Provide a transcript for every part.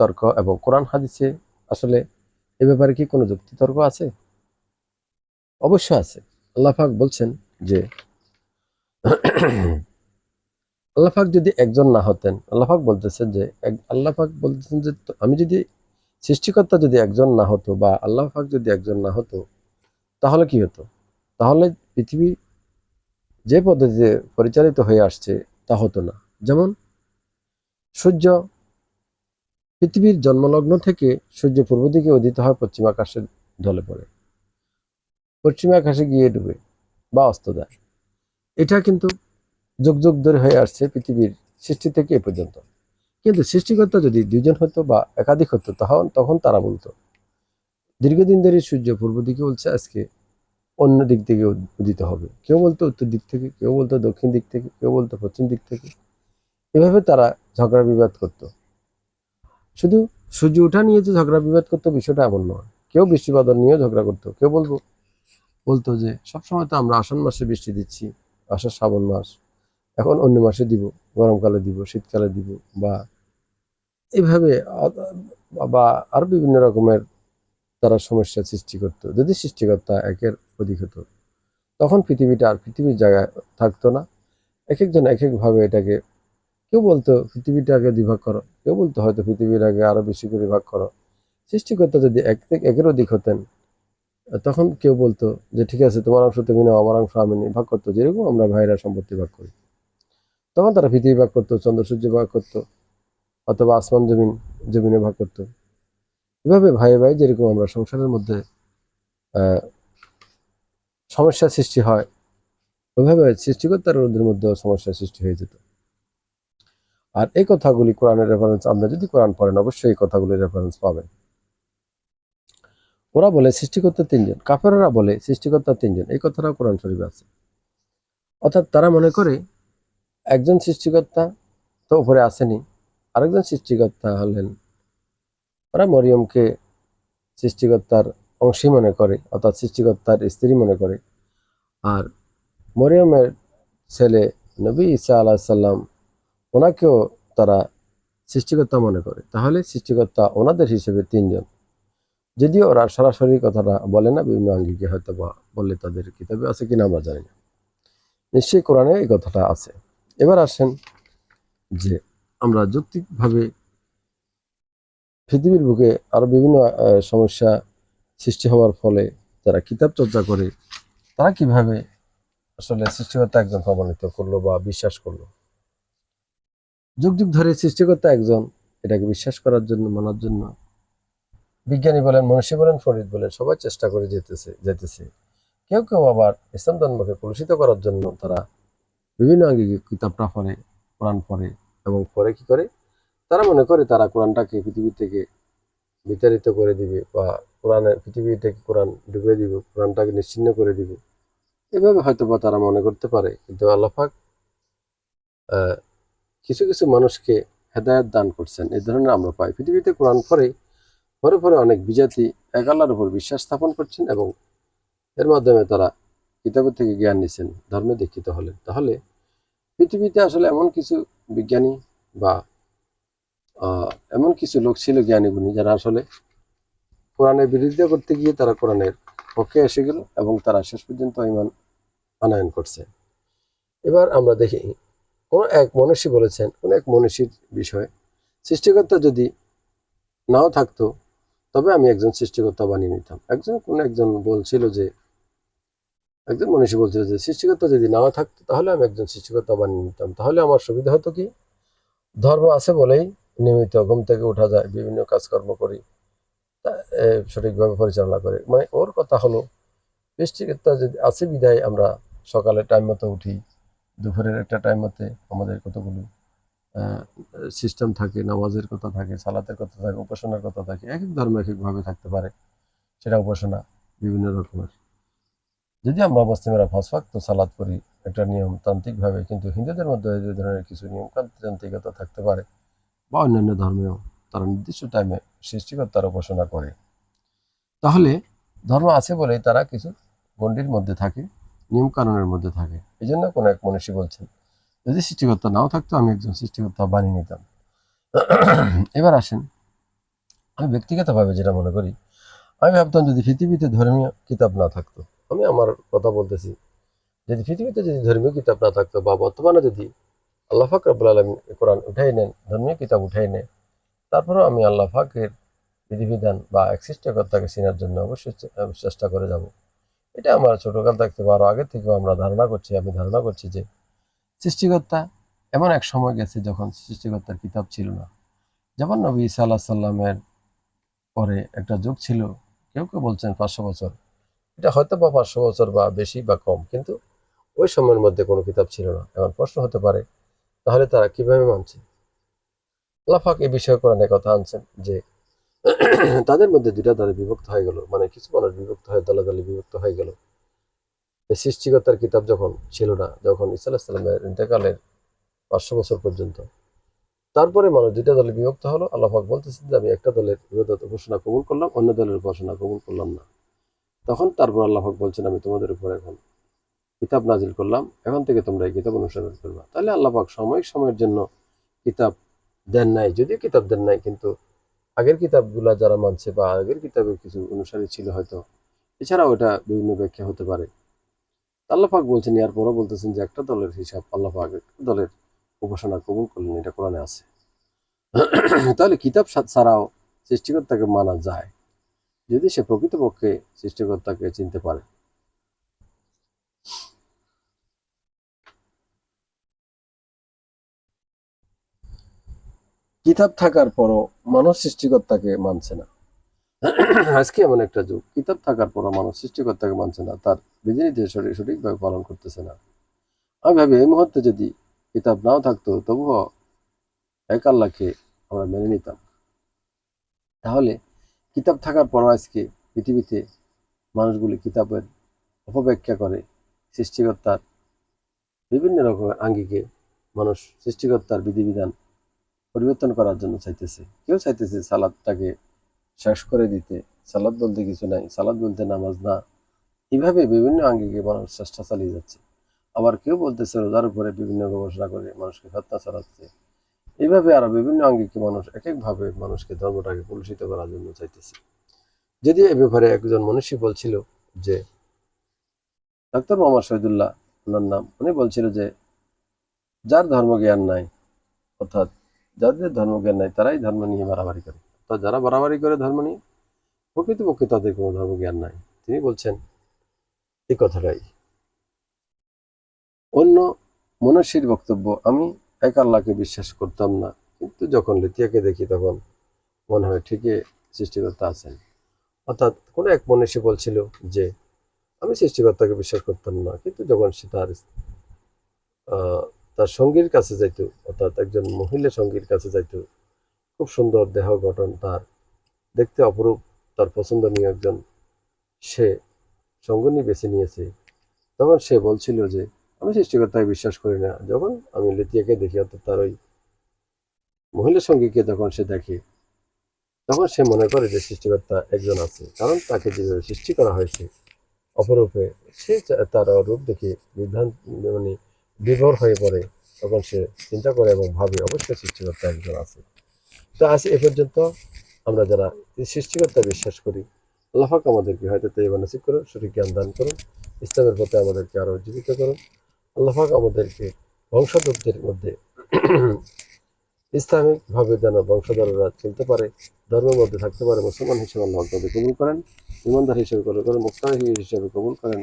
তর্ক এবং কোরআন হাদিসে আসলে এ ব্যাপারে কি কোনো যুক্তি তর্ক আছে? অবশ্য আছে। আল্লাহাক বলছেন যে আল্লাহাক যদি একজন না হতেন আল্লাহাক বলতেছেন যে আল্লাহাক বলতেছেন যে আমি যদি সৃষ্টিকর্তা যদি একজন না হতো বা আল্লাহ পাক যদি একজন না হতো, তাহলে কি হতো? তাহলে পৃথিবী যে পদ্ধতিতে পরিচালিত হয়ে আসছে তা হতো না। যেমন সূর্য পৃথিবীর জন্মলগ্ন থেকে সূর্য পূর্ব দিকে উদিত হয় পশ্চিম আকাশে ঢলে পড়ে। পশ্চিম আকাশে গিয়ে ডুবে বা অস্ত যায়। এটা কিন্তু যুগ যুগ ধরে হয়ে আসছে পৃথিবীর সৃষ্টি থেকে এ পর্যন্ত। কিন্তু সৃষ্টিকর্তা যদি দুজন হতো বা একাধিক হতো, তখন তখন তারা বলতো, দীর্ঘদিন ধরে সূর্য পূর্ব দিকে বলছে আজকে অন্য দিক থেকে উদিত হবে। কেউ বলতো উত্তর দিক থেকে, কেউ বলতো দক্ষিণ দিক থেকে, কেউ বলতো পশ্চিম দিক থেকে। এভাবে তারা ঝগড়া বিবাদ করতো। শুধু সূর্য ওঠা নিয়ে যে ঝগড়া বিবাদ করতো, বিষয়টা এমন নয়। কেউ বৃষ্টি বাদল নিয়েও ঝগড়া করতো। কেউ বলব বলতো যে, সবসময় তো আমরা আষাঢ় মাসে বৃষ্টি দিচ্ছি, আষাঢ় শ্রাবণ মাস। এখন অন্য মাসে দিব, গরমকালে দিব, শীতকালে দিব, বা এইভাবে বা আরও বিভিন্ন রকমের তারা সমস্যা সৃষ্টি করতো। যদি সৃষ্টিকর্তা একের অধিক হতো, তখন পৃথিবীটা আর পৃথিবীর জায়গায় থাকতো না। এক একজন এক একভাবে এটাকে, কেউ বলতো, পৃথিবীটাকে দুভাগ করো কেউ বলতো, হয়তো পৃথিবীর আগে আরও বেশি করে ভাগ করো। সৃষ্টিকর্তা যদি এক থেকে একের অধিক হতেন, তখন কেউ বলতো যে, ঠিক আছে, তোমার অংশ তুমি নাও, আমার অংশ আমি ভাগ করতো। যেরকম আমরা ভাইরা সম্পত্তি ভাগ করি। তখন তারা পৃথিবী ভাগ করতো, চন্দ্র সূর্য ভাগ করতো, অথবা আসমান জমিন জমিনে ভাগ করতো। এভাবে ভাই ভাই যেরকম আমরা সংসারের মধ্যে সমস্যা সৃষ্টি হয় ওইভাবে সৃষ্টিকর্তার ওদের মধ্যেও সমস্যা সৃষ্টি হয়ে যেত। আর এই কথাগুলি কোরআনের রেফারেন্স আমরা যদি কোরআন পড়েন, অবশ্যই এই কথাগুলির রেফারেন্স পাবেন। ওরা বলে সৃষ্টিকর্তা তিনজন, কাফেররা বলে সৃষ্টিকর্তা তিনজন, এই কথাটাও কোরআন শরীফে আছে। অর্থাৎ তারা মনে করে একজন সৃষ্টিকর্তা তো উপরে আসেনি, আরেকজন সৃষ্টিকর্তা হলেন। ওরা মরিয়মকে সৃষ্টিকর্তার অংশী মনে করে, অর্থাৎ সৃষ্টিকর্তার স্ত্রী মনে করে। আর মরিয়মের ছেলে নবী ঈসা আলাহ সাল্লাম ওনাকেও তারা সৃষ্টিকর্তা মনে করে। তাহলে সৃষ্টিকর্তা ওনাদের হিসেবে তিনজন। যদিও ওরা সরাসরি কথাটা বলে না, বিভিন্ন আঙ্গিকে হয়তো বা বললে তাদের কিতাবে আছে কিনা আমরা জানি না। নিশ্চয়ই কোরআনে এই কথাটা আছে। এবার আসেন যে আমরা যৌক্তিকভাবে পৃথিবীর বুকে আরও বিভিন্ন সমস্যা সৃষ্টি হওয়ার ফলে যারা কিতাব চর্চা করে, তারা কীভাবে আসলে সৃষ্টিকর্তা একজন প্রমাণিত করল বা বিশ্বাস করল? যুগ যুগ ধরে সৃষ্টিকর্তা একজন, এটাকে বিশ্বাস করার জন্য, মানার জন্য। বিজ্ঞানী বলেন, মনীষী বলেন, ফরিদ বলেন, সবাই চেষ্টা করে যেতেছে যেতেছে। কেউ কেউ আবার ইসলাম ধর্মকে কলুষিত করার জন্য তারা বিভিন্ন আঙ্গিকে কিতাবটা পড়ে, কোরআন পড়ে এবং পরে কি করে? তারা মনে করে তারা কোরআনটাকে পৃথিবী থেকে বিতাড়িত করে দিবে বা কোরআনের পৃথিবী থেকে কোরআন ডুবে দিবে, কোরআনটাকে নিশ্চিন্ন করে দিবে। এভাবে হয়তো বা তারা মনে করতে পারে, কিন্তু আল্লাহাক কিছু কিছু মানুষকে হেদায়ত দান করছেন। এই ধরনের আমরা পাই। পৃথিবীতে কোরআন পরে পরে পরে অনেক বিজাতি এক আল্লাহর উপর বিশ্বাস স্থাপন করছেন এবং এর মাধ্যমে তারা কিতাবের থেকে জ্ঞান নিছেন ধর্মে দীক্ষিত হলেন। তাহলে পৃথিবীতে আসলে এমন কিছু বিজ্ঞানী বা এমন কিছু লোক ছিল জ্ঞানী গুণী যারা আসলে কোরআনের বিরোধিতা করতে গিয়ে তারা কোরআনের পক্ষে এসে গেল এবং তারা শেষ পর্যন্ত ইমান আনায়ন করছে। এবার আমরা দেখি কোন এক মনীষী বলেছেন, কোন এক মনীষীর বিষয়ে, সৃষ্টিকর্তা যদি নাও থাকতো, তবে আমি একজন সৃষ্টিকর্তা বানিয়ে নিতাম। একজন, কোন একজন বলছিল যে, একজন মনীষী বলছিল যে, সৃষ্টিকর্তা যদি নাও থাকতো, তাহলে আমি একজন সৃষ্টিকর্তা বানিয়ে নিতাম। তাহলে আমার সুবিধা হতো কি? ধর্ম আছে বলেই নিয়মিত ঘুম থেকে উঠা যায়, বিভিন্ন কাজকর্ম করি সঠিকভাবে পরিচালনা করে। মানে ওর কথা হলো, সৃষ্টিকর্তা যদি আছে বিদায় আমরা সকালে টাইম মতো উঠি দুপুরের একটা টাইম মতে আমাদের কতগুলো সিস্টেম থাকে, নামাজের কথা থাকে, সালাতের কথা থাকে, উপাসনার কথা থাকে, এক এক ধর্ম এক একভাবে থাকতে পারে। সেটা উপাসনা, বিভিন্ন রকমের। যদি আমরা মুসলিমেরা ফসফাক্ত সালাদ করি, একটা নিয়ম তান্ত্রিকভাবে, কিন্তু হিন্দুদের মধ্যে এই ধরনের কিছু নিয়মতান্ত্রিকতা থাকতে পারে, বা অন্যান্য ধর্মেও তারা নির্দিষ্ট টাইমে সৃষ্টিকর্তার উপাসনা করে। তাহলে ধর্ম আছে বলেই তারা কিছু গণ্ডির মধ্যে থাকে নিয়ম কানুনের মধ্যে থাকে। এই জন্য কোনো এক মনীষী বলছেন, যদি সৃষ্টিকর্তা নাও থাকতো, আমি একজন সৃষ্টিকর্তা বানিয়ে নিতাম। এবার আসেন। আমি ব্যক্তিগতভাবে যেটা মনে করি, আমি ভাবতাম যদি পৃথিবীতে ধর্মীয় কিতাব না থাকতো, আমি আমার কথা বলতেছি, যদি পৃথিবীতে যদি ধর্মীয় কিতাব না থাকতো বা বর্তমানে যদি আল্লাহ ফাক রব্বুল আলম কোরআন উঠাই নেন, ধর্মীয় কিতাব উঠাই নেন তারপরেও আমি আল্লাহ ফাকের বিধিবিধান বা এক সৃষ্টিকর্তাকে চেনার জন্য অবশ্যই চেষ্টা করে যাব। এটা আমার ছোটকাল থাকতে আরও আগে থেকেও আমরা ধারণা করছি, আমি ধারণা করছি যে সৃষ্টিকর্তা এমন এক সময় গেছে যখন সৃষ্টিকর্তার কিতাব ছিল না। যেমন নবী ঈসা আল্লাহ সাল্লামের পরে একটা যুগ ছিল, কেউ কেউ বলছেন পাঁচশো বছর। এটা হয়তো বা পাঁচশো বছর বা বেশি বা কম, কিন্তু ওই সময়ের মধ্যে কোনো কিতাব ছিল না। এমন প্রশ্ন হতে পারে, তাহলে তারা কীভাবে মানছে? আল্লাহাক এ বিষয়ে কোরআনে কথা আনছেন যে তাদের মধ্যে দুটা দলে বিভক্ত হয়ে গেল। মানে কিছু মানুষ বিভক্ত হয়ে দলে দলে বিভক্ত হয়ে গেল। সৃষ্টিকর্তার কিতাব যখন ছিল না, যখন ইসা আলাহিসাল্লামের ইন্তেকালের পাঁচশো বছর পর্যন্ত, তারপরে মানুষ দুইটা দলে বিভক্ত হলো। আল্লাহাক বলতেছেন যে, আমি একটা দলের ঘোষণা কবুল করলাম, অন্য দলের ঘোষণা কবুল করলাম না। তখন তারপর আল্লাহাক বলছেন, আমি তোমাদের উপর এখন কিতাব নাজিল করলাম। এখন থেকে তোমরা এই কিতাব অনুসরণ করবা। তাহলে আল্লাহাক সাময়িক সময়ের জন্য কিতাব দেন নাই, যদিও কিতাব দেন নাই, কিন্তু আগের কিতাবগুলা যারা মানছে বা আগের কিতাবের কিছু অনুসারী ছিল হয়তো, এছাড়াও এটা বিভিন্ন ব্যাখ্যা হতে পারে। আল্লাহ পাক বলছেন পরও বলতেছেন যে একটা দলের হিসাব আল্লাহ পাক একটা দলের উপাসনা কবুল করলেন, এটা কোরআনে আছে। তাহলে কিতাব ছাড়াও সৃষ্টিকর্তাকে মানা যায়, যদি সে প্রকৃতপক্ষে সৃষ্টিকর্তাকে চিনতে পারে। কিতাব থাকার পরও মানুষ সৃষ্টিকর্তাকে মানছে না। আজকে এমন একটা যুগ, কিতাব থাকার পরও মানুষ সৃষ্টিকর্তাকে মানছে না, তার বিধিনির্দেশ সঠিক সঠিকভাবে পালন করতেছে না। আমি ভাবি, এই মুহূর্তে যদি কিতাব নাও থাকতো, তবুও এক আল্লাহকে আমরা মেনে নিতাম। তাহলে কিতাব থাকার পরও আজকে পৃথিবীতে মানুষগুলি কিতাবের অপব্যাখ্যা করে, সৃষ্টিকর্তার বিভিন্ন রকমের আঙ্গিকে মানুষ সৃষ্টিকর্তার বিধিবিধান পরিবর্তন করার জন্য চাইতেছে। কেউ চাইতেছে সালাদটাকে শেষ করে দিতে। সালাদ বলতে কিছু নাই। সালাদ বলতে নামাজ না। এইভাবে বিভিন্ন আঙ্গিকে মানুষ চেষ্টা চালিয়ে যাচ্ছে। আবার কেউ বলতেছে রোজার উপরে বিভিন্ন গবেষণা করে মানুষকে হত্যা চালাচ্ছে। এইভাবে আরও বিভিন্ন আঙ্গিকে মানুষ এক একভাবে মানুষকে ধর্মটাকে কলুষিত করার জন্য চাইতেছে। যদি এ ব্যাপারে একজন মনীষী বলছিল যে, ডাক্তার মোহাম্মদ শহীদুল্লাহ, ওনার নাম, উনি বলছিল যে, যার ধর্ম জ্ঞান নাই, অর্থাৎ যাদের ধর্মজ্ঞান নাই, তারাই ধর্ম নিয়ে বাড়াবাড়ি করে। অর্থাৎ যারা বাড়াবাড়ি করে ধর্ম নিয়ে, প্রকৃতপক্ষে তাদের কোনো ধর্মজ্ঞান নাই। তিনি বলছেন, এই কথাটাই। অন্য মনীষীর বক্তব্য, আমি এক আল্লাহকে বিশ্বাস করতাম না, কিন্তু যখন লিতিয়াকে দেখি তখন মনে হয় ঠিকই সৃষ্টিকর্তা আছেন। অর্থাৎ কোনো এক মনীষী বলছিল যে, আমি সৃষ্টিকর্তাকে বিশ্বাস করতাম না, কিন্তু যখন সে তার তার সঙ্গীর কাছে যাইতো, অর্থাৎ একজন মহিলা সঙ্গীর কাছে যাইতো। খুব সুন্দর দেহ গঠন তার। দেখতে অপরূপ, তার পছন্দনীয় একজন। সে সঙ্গনী বেছে নিয়েছে। তখন সে বলছিল যে, আমি সৃষ্টিকর্তাকে বিশ্বাস করি না। যখন আমি লিতিয়াকে দেখি, অর্থাৎ তার ওই মহিলা সঙ্গীকে যখন সে দেখে। তখন সে মনে করে যে, সৃষ্টিকর্তা একজন আছে। কারণ তাকে যেভাবে সৃষ্টি করা হয়েছে, অপরূপে সে তার রূপ দেখে বিভ্রান্ত মানে বিভোর হয়ে পড়ে, তখন সে চিন্তা করে এবং ভাবে, অবশ্যই সৃষ্টিকর্তা একজন আছে। তো আজ এ পর্যন্ত আমরা যারা সৃষ্টিকর্তা বিশ্বাস করি, আল্লাহ পাক আমাদেরকে হয়তো তৈরি নসিব করুন সঠিক জ্ঞান দান করুন ইসলামের পথে আমাদেরকে আরও জীবিত করুন আল্লাহ পাক আমাদেরকে বংশধরদের মধ্যে ইসলামিকভাবে যেন বংশধররা চলতে পারে, ধর্মের মধ্যে থাকতে পারে, মুসলমান হিসেবে আল্লাহ কবুল করেন, ইমানদার হিসেবে কবুল করেন মুক্তার হিসেবে কবুল করেন,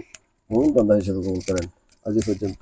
মুমিন বান্দা হিসেবে কবুল করেন। আজ পর্যন্ত